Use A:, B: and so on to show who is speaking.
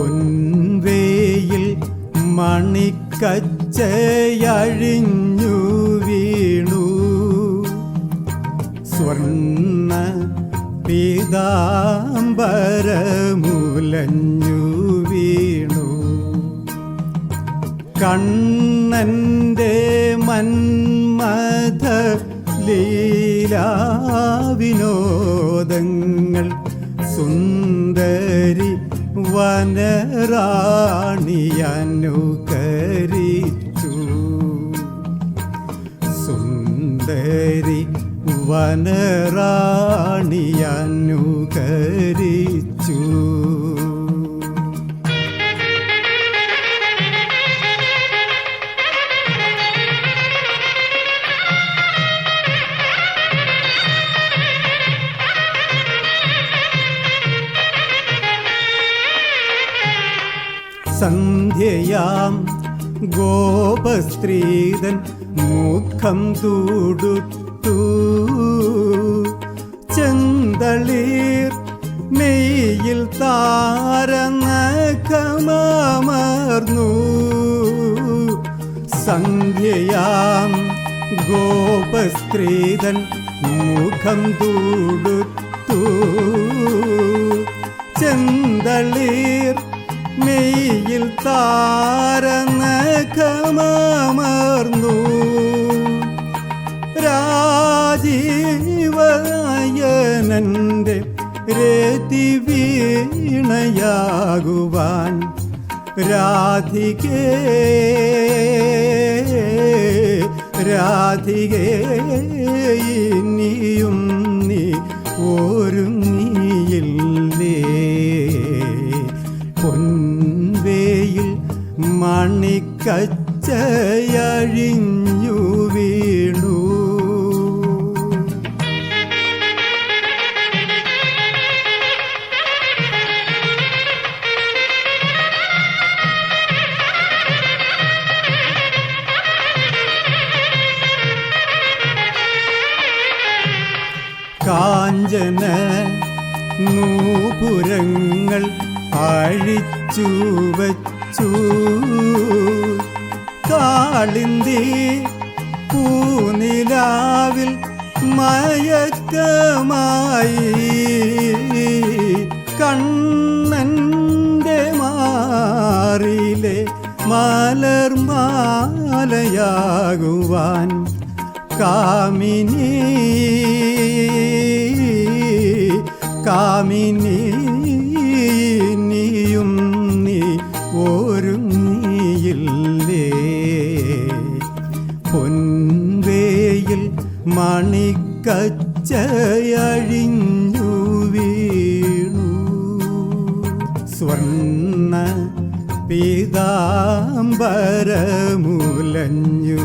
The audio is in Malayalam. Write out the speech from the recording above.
A: പൊൻവേയിൽ മണിക്കച്ചയഴിഞ്ഞു വീണു. സ്വർണ പീതാംബരമുലഞ്ഞു വീണു. കണ്ണന്റെ മന്മഥ ലീലാവിനോദങ്ങൾ സുന്ദരി വനറാണിയനുകരിച്ചു സുന്ദരി വനറാണിയനുകരിച്ചു സന്ധ്യയാം. ഗോപസ്ത്രീതൻ മുഖം തൂടുത്തു. ചെന്തളീർ മെയ്യിൽ താരനഖമർന്നു സന്ധ്യയാം ഗോപസ്ത്രീതൻ മുഖം തൂടുത്തു. ചെന്തളീർ മെയ്യിൽ താരനഖമർന്നു രാജീവയനന്റെ രതി വീണയാകുവാൻ രാധികേ രാധികേ. മണിക്കച്ചയഴിഞ്ഞു വീണു. കാഞ്ചന നൂപുരങ്ങൾ അഴിച്ചു വച്ചു കാളിന്തി പൂനിലാവിൽ മയക്കമായി. കണ്ണന്റെ മാറിലെ മലർമാലയാകുവാൻ കാമിനി. കാമിനി. മണിക്കച്ചയഴിഞ്ഞു വീണു. സ്വർണ പീതാംബരമുലഞ്ഞു